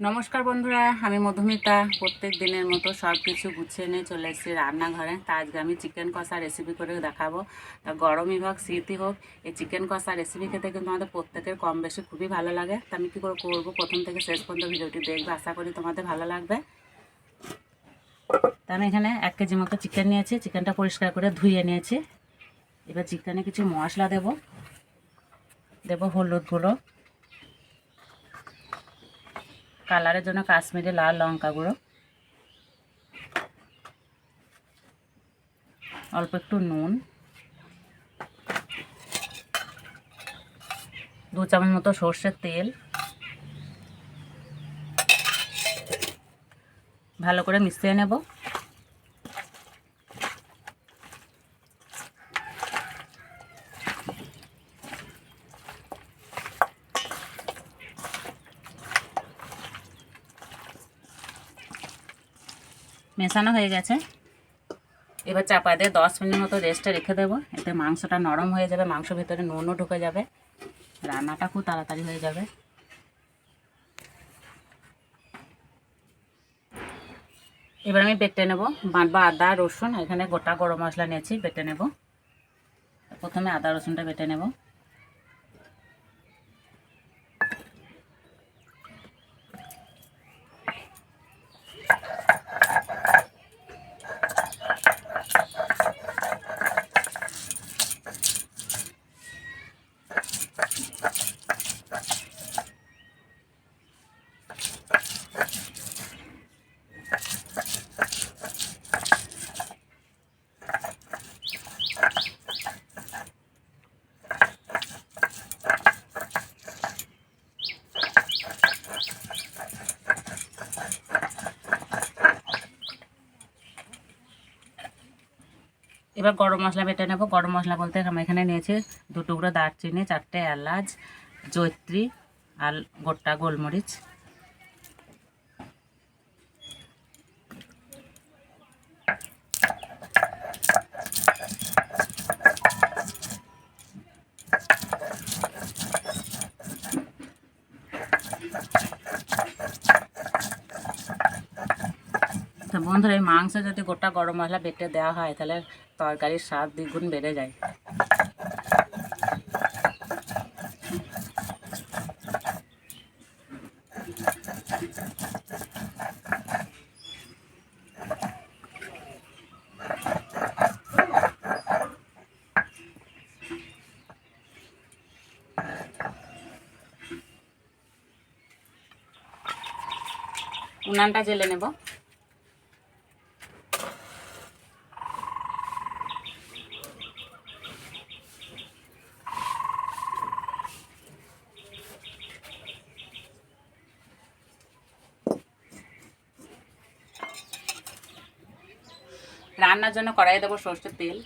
নমস্কার বন্ধুরা, আমি মধুমিতা। প্রত্যেক দিনের মতো সব কিছু গুছিয়ে নিয়ে চলে এসেছি রান্নাঘরে। তা আজকে আমি চিকেন কষা রেসিপি করে দেখাবো। তা গরমই হোক, শীতই হোক, এই চিকেন কষা রেসিপি খেতে কিন্তু আমাদের প্রত্যেকের কম বেশি খুবই ভালো লাগে। তা আমি কী করে করব? প্রথম থেকে শেষ পর্যন্ত ভিডিওটি দেখবে। আশা করি তোমাদের ভালো লাগবে। তা আমি এখানে এক কেজি মতো চিকেন নিয়েছি। চিকেনটা পরিষ্কার করে ধুয়ে নিয়েছি। এবার চিকেনে কিছু মশলা দেব। দেব হলুদ গুঁড়ো। কালারের জন্য কাশ্মীরি লাল লঙ্কা গুঁড়ো। অল্প একটু নুন। দু চামচ মতো সর্ষের তেল। ভালো করে মিশিয়ে নেব। মেশানো হয়ে গেছে। এবার চাপা দিয়ে দশ মিনিট মতো রেস্টে রেখে দেবো। এতে মাংসটা নরম হয়ে যাবে, মাংস ভিতরে নুনও ঢুকে যাবে। রান্নাটা খুব তাড়াতাড়ি হয়ে যাবে। এবার আমি বেটে নেব। বাঁধবা আদা, রসুন, এখানে গোটা গরম মশলা নিয়েছি, বেটে নেব। প্রথমে আদা, রসুনটা বেটে নেব। এবার গরম মশলা বেটে নেব। গরম মশলা বলতে আমি এখানে নিয়েছি দু টুকরো দারচিনি, চারটে এলাচ জৈত্রী আর গোটা গোলমরিচ। তো বন্ধুরা এই মাংস যদি গোটা গরম মশলা বেটে দেওয়া হয়, তাহলে তরকারির স্বাদ দ্বিগুণ বেড়ে যায়। উনানটা জেলে নেব। রান্নার জন্য কড়াইয়ে দেবো সর্ষের তেল।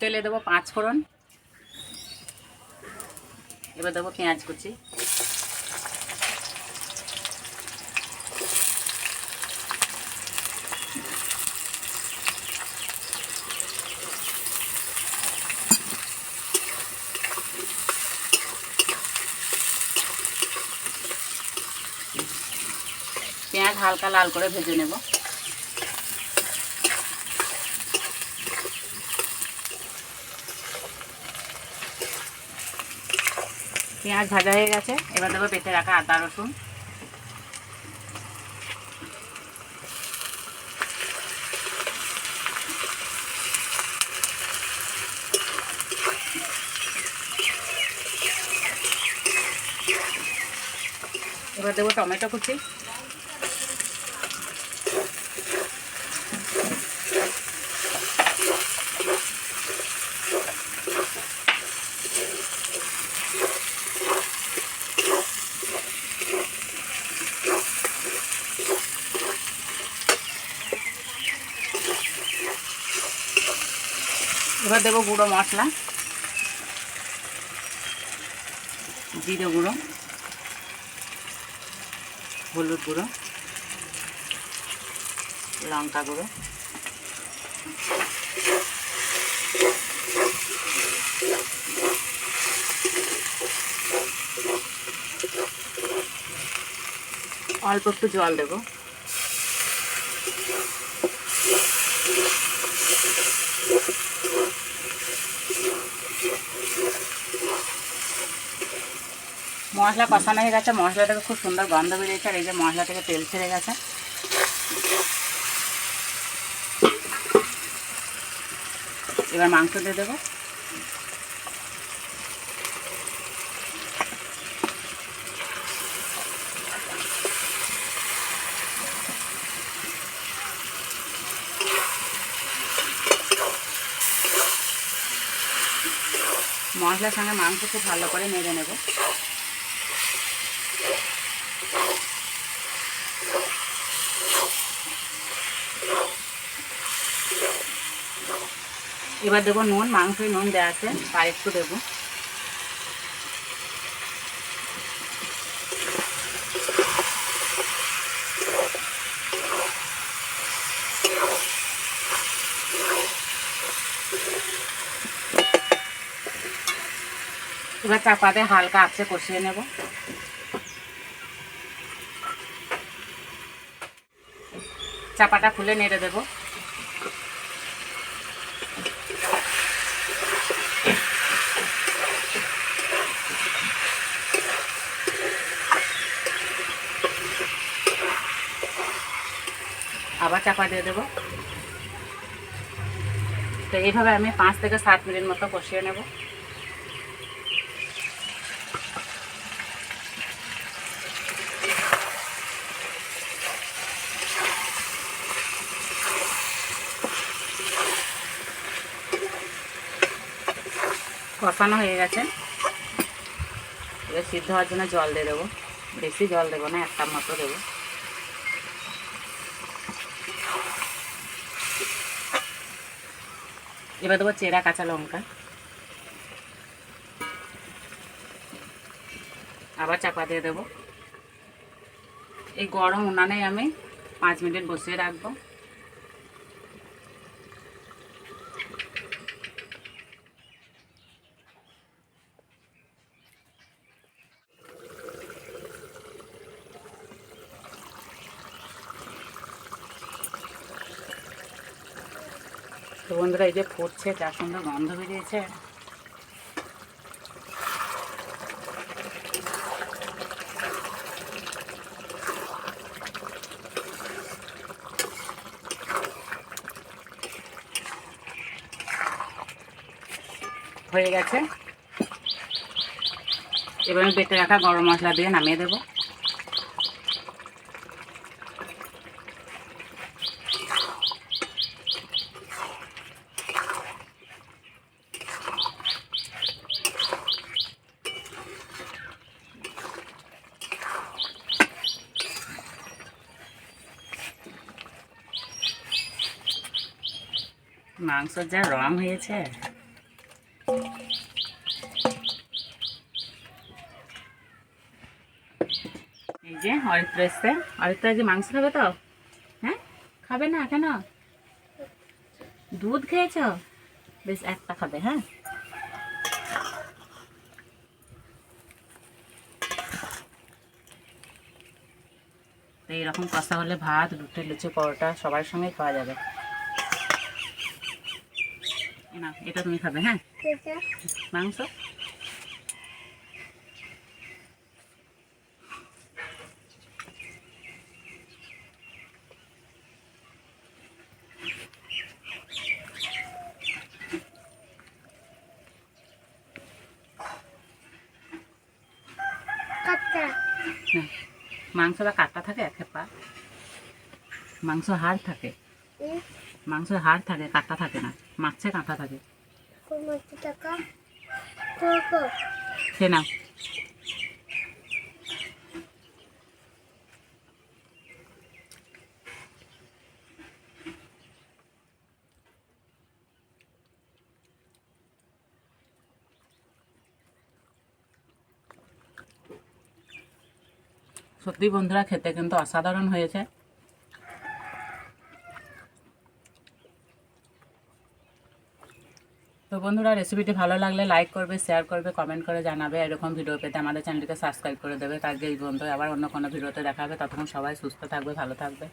তেলে দেবো পাঁচ ফোড়ন এবার দেবো পেঁয়াজ কুচি। পেঁয়াজ হালকা লাল করে ভেজে নেব। পেঁয়াজ ভাজা হয়ে গেছে, এবার দেবো পেটে রাখা আদা, রসুন। এবার দেবো টমেটো কুচি। এবার দেবো গুঁড়ো মশলা। জিরে গুঁড়ো। হলুদ গুঁড়ো। লঙ্কা গুঁড়ো। অল্প একটু জল দেব। Thank you. মশলা কষানো হয়ে গেছে, মশলাটাকে খুব সুন্দর গন্ধ বেরিয়েছে, আর এই যে মশলা থেকে তেল ছেড়ে গেছে। এবার মাংস দিয়ে দেবো। মশলার সঙ্গে মাংস খুব ভালো করে নেড়ে নেব। এবার দেবো নুন মাংসই নুন দেওয়া আছে, আর একটু দেবো। এবার চাপাতে হালকা আছে কষিয়ে নেব। চাপাটা খুলে নেড়ে দেবো। আবার চাপা দিয়ে দেবো। তো এইভাবে আমি পাঁচ থেকে সাত মিনিট মতো কষিয়ে নেব। কষানো হয়ে গেছে। এবার সিদ্ধ হওয়ার জন্য জল দিয়ে দেবো। বেশি জল দেবো না, একটা মতো দেবো। এবার দেবো চেরা কাঁচা লঙ্কা। আবার চাপা দিয়ে দেবো। এই গরম উনানে আমি পাঁচ মিনিট বসিয়ে রাখব। তো বন্ধুরা, এই যে ফুটছে তার সুন্দর গন্ধ বেরিয়েছে। হয়ে গেছে। এবার বেটে রাখা গরম মশলা দিয়ে নামিয়ে দেবো। মাংসর যা রং হয়েছে। এই যে অরিত্র এসছে। অরিত্র আজকে মাংস খাবে তো? হ্যাঁ? খাবে না কেন? দুধ খেয়েছ? বেশ, একটা খাবে হ্যাঁ? এইরকম কষা হলে ভাত, রুটি, লুচি, পরোটা সবার সঙ্গে খাওয়া যাবে। এটা তুমি খাবে হ্যাঁ? মাংস? মাংসটা কাটা থাকে একটা পা মাংস হাড় থাকে। মাংস হাড় থাকে কাটা থাকে না মাছে কাঁটা থাকে। সে নাও। সত্যি বন্ধুরা খেতে কিন্তু অসাধারণ হয়েছে। তো বন্ধুরা রেসিপিটি ভালো লাগলে লাইক করবে শেয়ার করবে কমেন্ট করে জানাবে। এরকম ভিডিও পেতে আমাদের চ্যানেলটিকে সাবস্ক্রাইব করে দেবে। তাকে এই বন্ধু আবার অন্য কোনো ভিডিওতে দেখাবে। ততক্ষণ সবাই সুস্থ থাকবে, ভালো থাকবে।